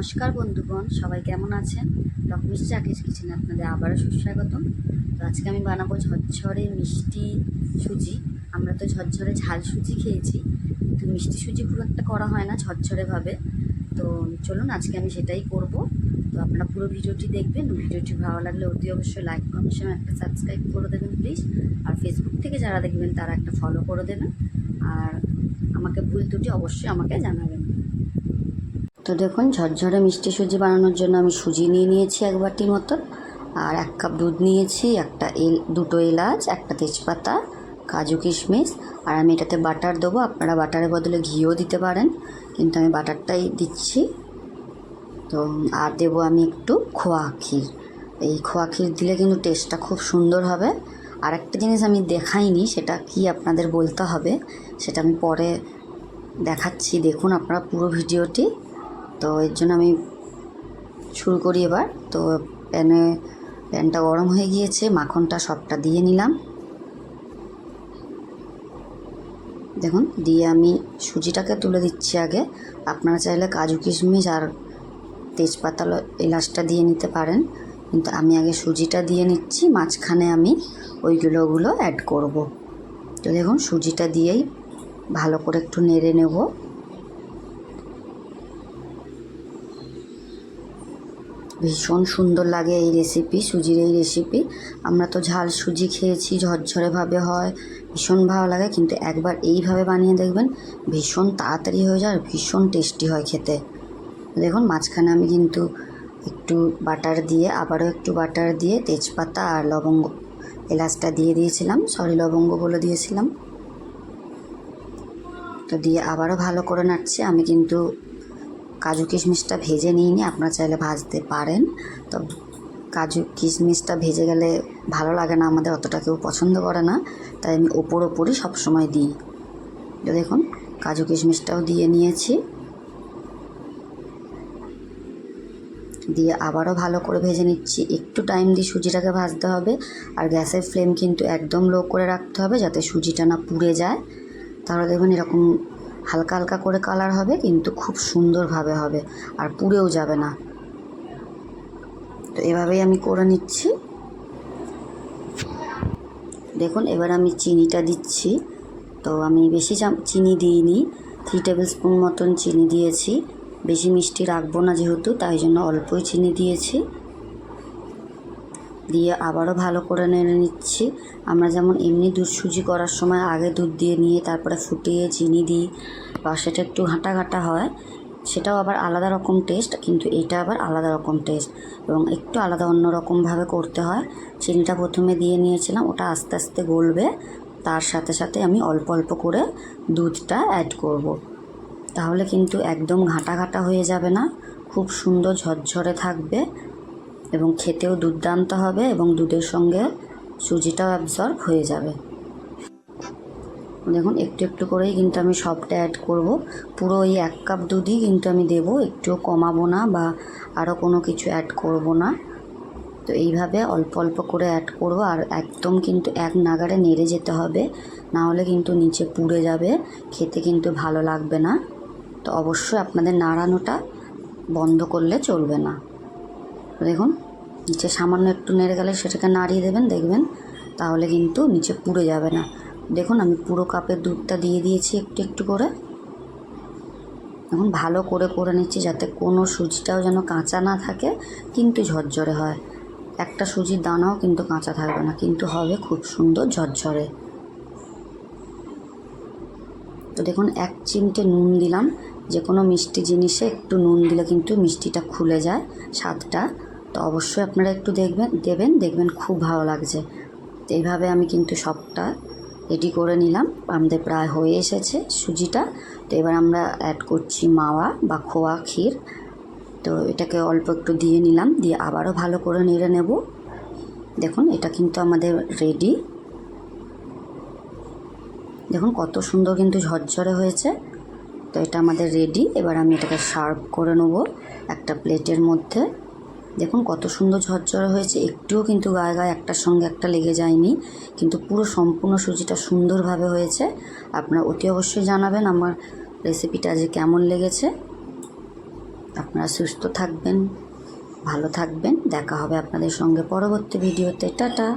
নমস্কার বন্ধুগণ, সবাই কেমন আছেন? রকমিস চাকিস কিচেনে আপনাদের আবারও সুস্বাগতম। তো আজকে আমি বানাবো ঝরঝরে মিষ্টি সুজি। আমরা তো ঝরঝরে ঝাল সুজি খেয়েছি, কিন্তু মিষ্টি সুজি খুব একটা করা হয় না ঝরঝরেভাবে তো চলুন, আজকে আমি সেটাই করব। তো আপনারা পুরো ভিডিওটি দেখবেন, ভিডিওটি ভালো লাগলে অতি অবশ্যই লাইক কমেন্ট একটা সাবস্ক্রাইব করে দেবেন প্লিজ আর ফেসবুক থেকে যারা দেখবেন, তারা একটা ফলো করে দেবেন। আর আমাকে ভুল ত্রুটি অবশ্যই আমাকে জানাবেন। তো দেখুন, ঝরঝরে মিষ্টি সুজি বানানোর জন্য আমি সুজি নিয়ে নিয়েছি এক বাটি মতো। আর এক কাপ দুধ নিয়েছি, একটা এল, দুটো এলাচ, একটা তেজপাতা, কাজু কিশমিশ। আর আমি এটাতে বাটার দেবো। আপনারা বাটারের বদলে ঘিও দিতে পারেন। কিন্তু আমি বাটারটাই দিচ্ছি। তো, আর দেবো আমি একটু খোয়া ক্ষীর। এই খোয়া ক্ষীর দিলে কিন্তু টেস্টটা খুব সুন্দর হবে। আর একটা জিনিস আমি দেখাইনি, সেটা কি আপনাদের বলতে হবে, সেটা আমি পরে দেখাচ্ছি। দেখুন, আপনারা পুরো ভিডিওটি তো এর জন্য আমি শুরু করি এবার। তো প্যানে, প্যানটা গরম হয়ে গিয়েছে, মাখনটা সবটা দিয়ে নিলাম। দেখুন, দিয়ে আমি সুজিটাকে তুলে দিচ্ছি আগে। আপনারা চাইলে কাজু কিশমিশ আর তেজপাতা এলাচটা দিয়ে নিতে পারেন। কিন্তু আমি আগে সুজিটা দিয়ে নিচ্ছি, মাঝখানে আমি ওইগুলোগুলো অ্যাড করব। তো দেখুন, সুজিটা দিয়েই ভালো করে একটু নেড়ে নেব। ভীষণ সুন্দর লাগে এই রেসিপি সুজির এই রেসিপি আমরা তো ঝাল সুজি খেয়েছি ঝরঝরেভাবে হয়, ভীষণ ভালো লাগে। কিন্তু একবার এইভাবে বানিয়ে দেখবেন, ভীষণ তাড়াতাড়ি হয়ে যায় আর ভীষণ টেস্টি হয় খেতে। দেখুন, মাঝখানে আমি কিন্তু একটু বাটার দিয়ে, আবারও একটু বাটার দিয়ে তেজপাতা আর লবঙ্গ এলাচটা দিয়ে দিয়েছিলাম। সরি লবঙ্গ বলে দিয়েছিলাম। তো দিয়ে আবারও ভালো করে নাড়ছি। আমি কিন্তু কাজু কিশমিশটা ভেজে নিইনি আপনারা চাইলে ভাজতে পারেন। তো কাজু কিশমিশটা ভেজে গেলে ভালো লাগে না, আমাদের অতটা কেউ পছন্দ করে না, তাই আমি ওপর ওপরই সবসময় দিই। তো দেখুন, কাজু কিশমিশটাও দিয়ে নিয়েছি। দিয়ে আবারও ভালো করে ভেজে নিচ্ছি। একটু টাইম দিয়ে সুজিটাকে ভাজতে হবে। আর গ্যাসের ফ্লেম কিন্তু একদম লো করে রাখতে হবে যাতে সুজিটা না পুড়ে যায়। তাহলে দেখবেন এরকম হালকা হালকা করে কালার হবে, কিন্তু খুব সুন্দরভাবে হবে আর পুড়েও যাবে না। তো এভাবেই আমি করে নিচ্ছি। দেখুন, এবার আমি চিনিটা দিচ্ছি। তো আমি বেশি চিনি দিইনি থ্রি টেবিল স্পুন মতন চিনি দিয়েছি। বেশি মিষ্টি রাখব না যেহেতু, তাই জন্য অল্পই চিনি দিয়েছি। দিয়ে আবারও ভালো করে নেড়ে নিচ্ছি। আমরা যেমন এমনি দুধ সুজি করার সময় আগে দুধ দিয়ে নিয়ে তারপরে ফুটিয়ে চিনি দিই, বা সেটা একটু ঘাঁটা ঘাঁটা হয়, সেটাও আবার আলাদা রকম টেস্ট কিন্তু এটা আবার আলাদা রকম টেস্ট এবং একটু আলাদা অন্য রকমভাবে করতে হয়। চিনিটা প্রথমে দিয়ে নিয়েছিলাম, ওটা আস্তে আস্তে গলবে, তার সাথে সাথে আমি অল্প অল্প করে দুধটা অ্যাড করব। তাহলে কিন্তু একদম ঘাঁটা ঘাঁটা হয়ে যাবে না, খুব সুন্দর ঝরঝরে থাকবে। এবং খেতেও দুর্দান্ত হবে এবং দুধের সঙ্গে সুজিটাও অ্যাবজর্ব হয়ে যাবে। দেখুন, একটু একটু করেই কিন্তু আমি সবটা অ্যাড করব। পুরো ওই এক কাপ দুধই কিন্তু আমি দেব, একটুও কমাবো না বা আরও কোনো কিছু অ্যাড করব না। তো এইভাবে অল্প অল্প করে অ্যাড করব আর একদম কিন্তু এক নাগারে নেড়ে যেতে হবে, না হলে কিন্তু নিচে পুড়ে যাবে, খেতে কিন্তু ভালো লাগবে না। তো অবশ্যই আপনাদের নাড়ানোটা বন্ধ করলে চলবে না। দেখুন, নিচে সামান্য একটু নেড়ে গেলে সেটাকে নাড়িয়ে দেবেন, দেখবেন তাহলে কিন্তু নিচে পুড়ে যাবে না। দেখুন, আমি পুরো কাপের দুধটা দিয়ে দিয়েছি একটু একটু করে। এখন ভালো করে করে নিচ্ছি যাতে কোনো সুজিটাও যেন কাঁচা না থাকে, কিন্তু ঝরঝরে হয়। একটা সুজির দানাও কিন্তু কাঁচা থাকবে না, কিন্তু হবে খুব সুন্দর ঝরঝরে। তো দেখুন, এক চিমটে নুন দিলাম। যে কোনো মিষ্টি জিনিসে একটু নুন দিলে কিন্তু মিষ্টিটা খুলে যায়, স্বাদটা। তো অবশ্যই আপনারা একটু দেখবেন, দেবেন, দেখবেন খুব ভালো লাগছে। তো এইভাবে আমি কিন্তু সবটা রেডি করে নিলাম। আমাদের প্রায় হয়ে এসেছে সুজিটা। তো এবার আমরা অ্যাড করছি মাওয়া বা খোয়া ক্ষীর। তো এটাকে অল্প একটু দিয়ে নিলাম, দিয়ে আবারও ভালো করে নেড়ে নেব। দেখুন, এটা কিন্তু আমাদের রেডি দেখুন, কত সুন্দর কিন্তু ঝরঝরে হয়েছে। তো এটা আমাদের রেডি এবার আমি এটাকে সার্ভ করে নেব একটা প্লেটের মধ্যে। দেখুন কত সুন্দর ঝরঝরে হয়েছে। একটুও কিন্তু গায়ে গায়ে একটার সঙ্গে একটা লেগে যায়নি। কিন্তু পুরো সম্পূর্ণ সুজিটা সুন্দরভাবে হয়েছে। আপনারা অতি অবশ্যই জানাবেন আমার রেসিপিটা যে কেমন লেগেছে। আপনারা সুস্থ থাকবেন, ভালো থাকবেন। দেখা হবে আপনাদের সঙ্গে পরবর্তী ভিডিওতে টাটা!